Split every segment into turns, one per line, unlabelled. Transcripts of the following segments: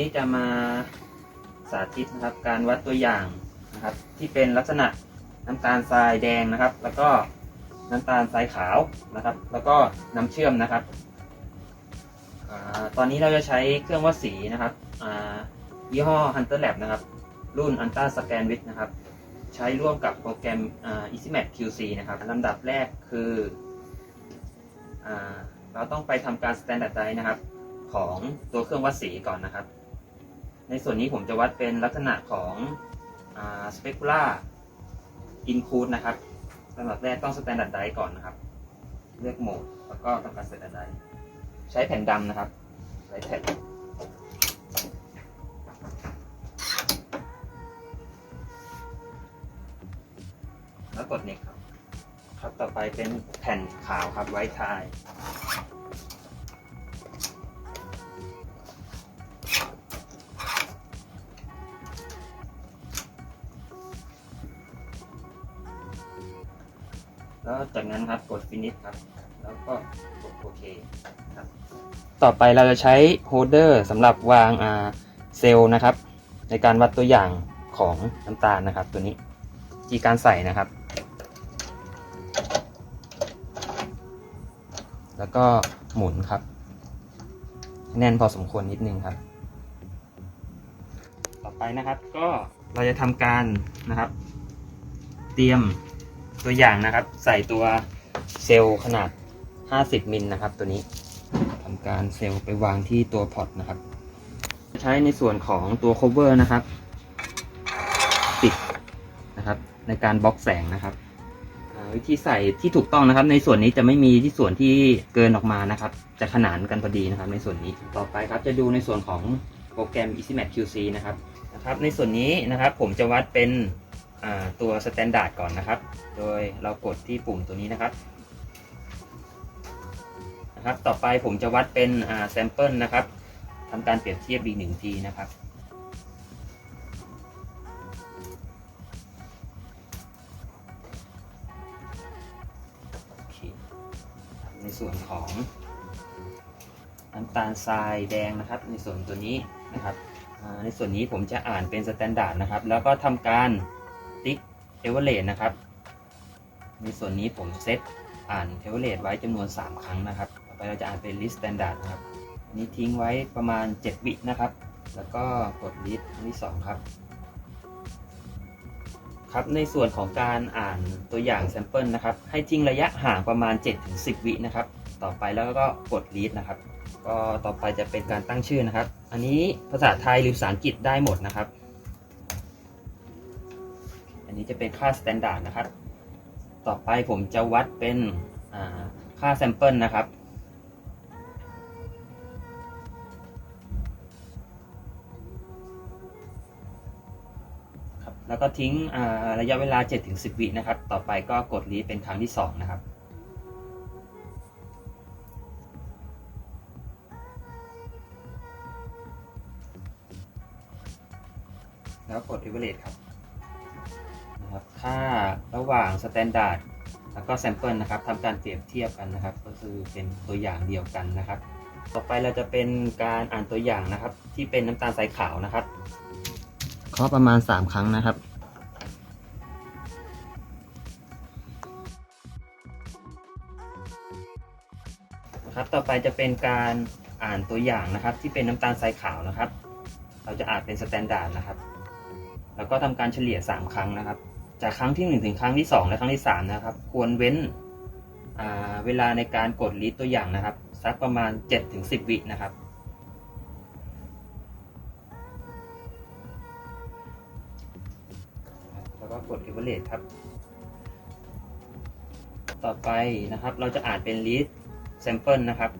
นี้จะมาสาธิตนะครับ การวัดตัวอย่างนะครับ ที่เป็นลักษณะน้ำตาลทรายแดงนะครับ แล้วก็น้ำตาลทรายขาวนะครับ แล้วก็น้ำเชื่อมนะครับอตอนนี้เราจะใช้เครื่องวัดสีนะครับยี่ห้อ Hunter Lab นะครับ รุ่น Ultra Scan With นะครับ ใช้ร่วมกับโปรแกรม EasyMat QC นะครับลำดับแรกคืออเราต้องไปทำการ Standardize นะครับ ของตัวเครื่องวัดสีก่อนนะครับ ในส่วนนี้ผมจะวัดเป็นลักษณะของอ่า specular include นะครับลำดับแรกต้อง Standardize ก่อนนะครับ เลือกโหมด แล้วก็ทำการ Standardize ใช้แผ่นดำนะครับ ใช้แผ่นแล้วกด next ครับ ครับต่อไปเป็นแผ่นขาวครับไว้ทาย แล้วจากนั้นครับกด finish ครับ แล้วก็กดโอเคครับ ต่อไปเราจะใช้โฮลเดอร์สำหรับวางเซลล์นะครับ ในการวัดตัวอย่างของน้ำตาลนะครับ ตัวนี้ที่การใส่นะครับ แล้วก็หมุนครับ แน่นพอสมควรนิดนึงครับ ต่อไปนะครับก็เราจะทำการนะครับ เตรียม ตัวอย่างนะครับ ใส่ตัวเซลล์ขนาด 50มิลนะครับ ตัวนี้ทำการเซลล์ไปวางที่ตัวพอร์ตนะครับ ใช้ในส่วนของตัว cover นะครับปิดนะครับ ในการบล็อกแสงนะครับวิธีใส่ที่ถูกต้องนะครับ ในส่วนนี้จะไม่มีที่ส่วนที่เกินออกมานะครับ จะขนานกันพอดีนะครับ ในส่วนนี้ต่อไปครับจะดูในส่วนของโปรแกรม EasyMat QC นะครับนะครับ ในส่วนนี้นะครับผมจะวัดเป็น ตัว Standard ก่อนนะครับ โดยเรากดที่ปุ่มตัวนี้นะครับนะครับ ต่อไปผมจะวัดเป็นอ่า sample นะครับทำการเปรียบเทียบอีกหนึ่งทีนะครับในส่วนของน้ำตาลทรายแดงนะครับ ในส่วนตัวนี้นะครับในส่วนนี้ผมจะอ่านเป็นสแตนดาร์ดนะครับ แล้วก็ทำการ เอเวอเรนะครับ ในส่วนนี้ผมเซตอ่านเอเวอเรไว้จำนวน 3 ครั้งนะครับ ต่อไปเราจะอ่านเป็น list standard นะครับอันนี้ทิ้งไว้ประมาณ 7 วินะครับ แล้วก็กด list อันที่ 2 ครับ ครับ ในส่วนของการอ่านตัวอย่างแซมเปิลนะครับ ให้ทิ้งระยะห่างประมาณ 7-10 วินะครับ ต่อไปแล้วก็กด read นะครับ ก็ต่อไปจะเป็นการตั้งชื่อนะครับ อันนี้ภาษาไทยหรือภาษาอังกฤษได้หมดนะครับ อันนี้จะเป็นค่า standard นะครับ ต่อไปผมจะวัดเป็นอ่าค่าแซมเปิลนะครับครับ แล้วก็ทิ้งระยะเวลา 7-10 วินะครับ ต่อไปก็กดรีเป็นครั้งที่ 2 นะครับแล้วกด Average ครับ ค่าระหว่าง Standard แล้วก็ Sample นะครับทำการเปรียบเทียบกันนะครับ ก็คือเป็นตัวอย่างเดียวกันนะครับ ต่อไปเราจะเป็นการอ่านตัวอย่างนะครับ ที่เป็นน้ำตาลทรายขาวนะครับเคาะประมาณ 3 ครั้งนะครับนะครับต่อไปจะเป็นการอ่านตัวอย่างนะครับ ที่เป็นน้ำตาลทรายขาวนะครับ เราจะอ่านเป็นสแตนดาร์ดนะครับ แล้วก็ทำการเฉลี่ย 3 ครั้งนะครับ จากครั้งที่ 1 ถึงครั้งที่ 2 และครั้งที่ 3 นะครับ ควรเว้นเวลาในการกดลิสต์ตัวอย่างนะครับ สักประมาณ 7-10 วินะครับแล้วก็กด Average ครับ ต่อไปนะครับเราจะอ่านเป็น list sample นะครับ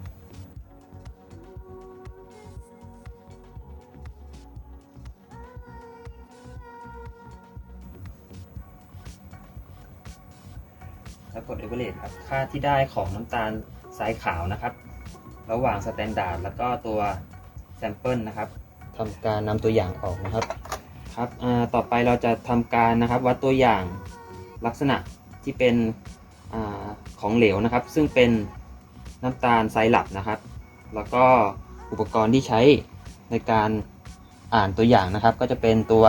แล้วกด Average ครับ ค่าที่ได้ของน้ำตาลทรายขาวนะครับ ระหว่าง Standard แล้วก็ตัว Sample นะครับทำการนำตัวอย่างออกนะครับครับต่อไปเราจะทำการนะครับวัดตัวอย่างลักษณะที่เป็นอของเหลวนะครับ ซึ่งเป็นน้ำตาลไซรัปนะครับ แล้วก็อุปกรณ์ที่ใช้ในการอ่านตัวอย่างนะครับ ก็จะเป็นตัว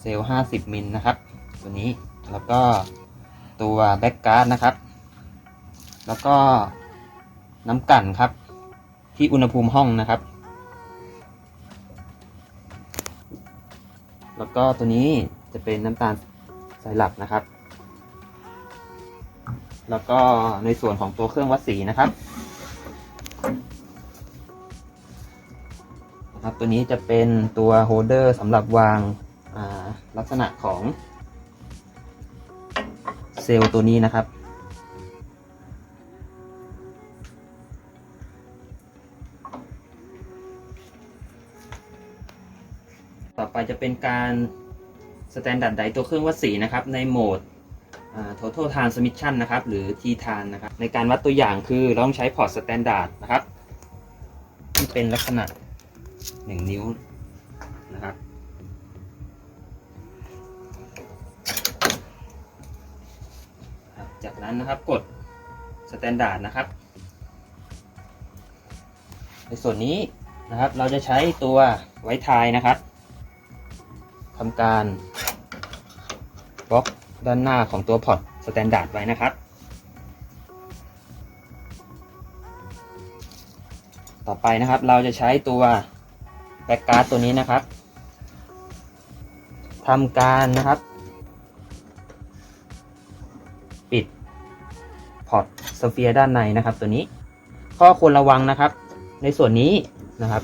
เซลล์50มิลนะครับ ตัวนี้แล้วก็ ตัวแบ็กการ์ดนะครับ แล้วก็น้ำกั่นครับ ที่อุณหภูมิห้องนะครับ แล้วก็ตัวนี้จะเป็นน้ำตาลไซรัปนะครับ แล้วก็ในส่วนของตัวเครื่องวัดสีนะครับครับตัวนี้จะเป็นตัวโฮเดอร์สำหรับวางลักษณะของ ซลล์ตัวนี้นะครับ ต่อไปจะเป็นการสแตนดาร์ดไดตัวเครื่องวัดสีนะครับ ในโหมด total transmission นะครับ หรือ t t a n นะครับ ในการวัดตัวอย่างคือเราต้องใช้พอร์ตสแตนดาร์ดนะครับ ที่เป็นลักษณะ 1 นิ้ว จากนั้นนะครับกดสแตนดาร์ดนะครับ ในส่วนนี้นะครับเราจะใช้ตัวไว้ทายนะครับทำการบล็อกด้านหน้าของตัวพอร์ตสแตนดาร์ดไว้นะครับ ต่อไปนะครับเราจะใช้ตัวแบ็กการ์ดตัวนี้นะครับทำการนะครับ สเฟียร์ด้านในนะครับ ตัวนี้ ข้อควรระวังนะครับ ในส่วนนี้นะครับ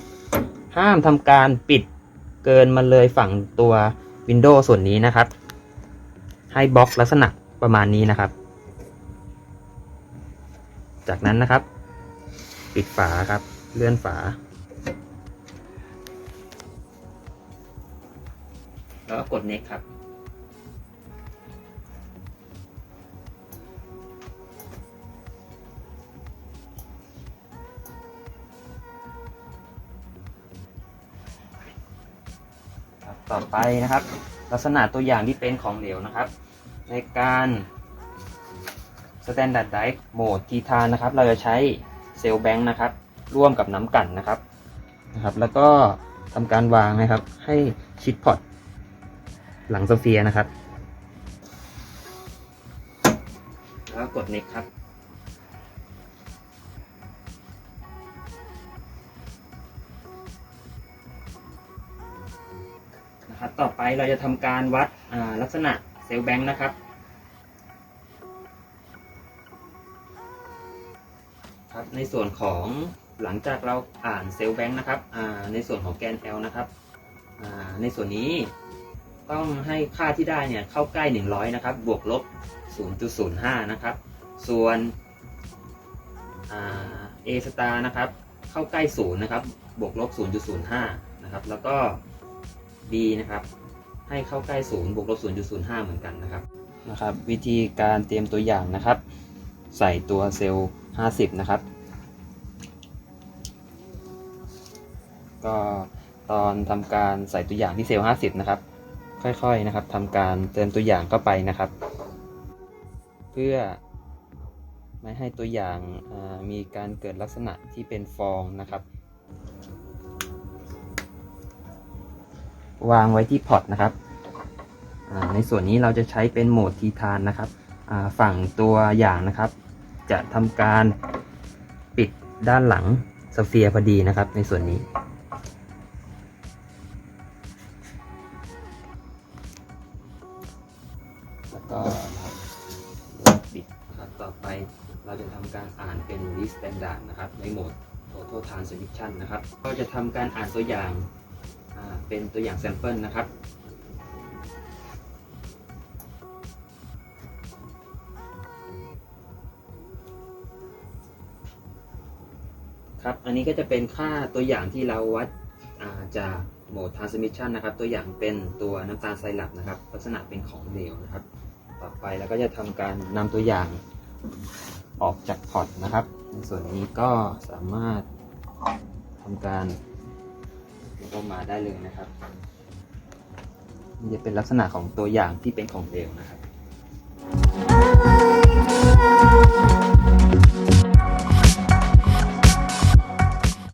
ห้ามทำการปิดเกินมาเลยฝั่งตัววินโดว์ส่วนนี้นะครับ ให้บล็อกลักษณะประมาณนี้นะครับ จากนั้นนะครับ ปิดฝาครับ เลื่อนฝา แล้วก็กด next ครับ ต่อไปนะครับ ลักษณะตัวอย่างที่เป็นของเหลวนะครับ ในการ Standard Dive Mode ทีทานนะครับ เราจะใช้เซลล์แบงค์นะครับ ร่วมกับน้ำกั่นนะครับนะครับ แล้วก็ทำการวางนะครับ ให้ชิดพอตหลังโซเฟียนะครับ แล้วกด next ครับ ครับต่อไปเราจะทำการวัดลักษณะเซลล์แบงค์นะครับ ครับในส่วนของหลังจากเราอ่านเซลล์แบงค์นะครับในส่วนของแกน L นะครับในส่วนนี้ต้องให้ค่าที่ได้เนี่ยเข้าใกล้ 100 นะครับ บวกลบ 0.05 นะครับ ส่วนอ่า A star นะครับ เข้าใกล้ 0 นะครับ บวกลบ 0.05 นะครับ แล้วก็ B นะครับ ให้เข้าใกล้0บวกลบ0.05เหมือนกันนะครับนะครับ วิธีการเตรียมตัวอย่างนะครับ ใส่ตัวเซลล์50นะครับ ก็ตอนทำการใส่ตัวอย่างที่เซลล์50นะครับ ค่อยๆนะครับทำการเติมตัวอย่างเข้าไปนะครับ เพื่อไม่ให้ตัวอย่างมีการเกิดลักษณะที่เป็นฟองนะครับ วางไว้ที่พอร์ตนะครับ ในส่วนนี้เราจะใช้เป็นโหมดทีทานนะครับ ฝั่งตัวอย่างนะครับ จะทำการปิดด้านหลังสเฟียร์พอดีนะครับ ในส่วนนี้ แล้วก็ปิดครับต่อไปเราจะทำการอ่านเป็น list standard นะครับ ในโหมด total transmission นะครับ ก็จะทำการอ่านตัวอย่าง เป็นตัวอย่าง sample นะครับครับ อันนี้ก็จะเป็นค่าตัวอย่างที่เราวัดาจากโหมด transmission นะครับ ตัวอย่างเป็นตัวน้ำตาลไซรัปนะครับ ลักษณะเป็นของเหลวนะครับ ต่อไปเราก็จะทำการนำตัวอย่างออกจากพอร์ตนะครับ ในส่วนนี้ก็สามารถทำการ ก็มาได้เลยนะครับมันจะเป็นลักษณะของตัวอย่างที่เป็นของเหลวนะครับ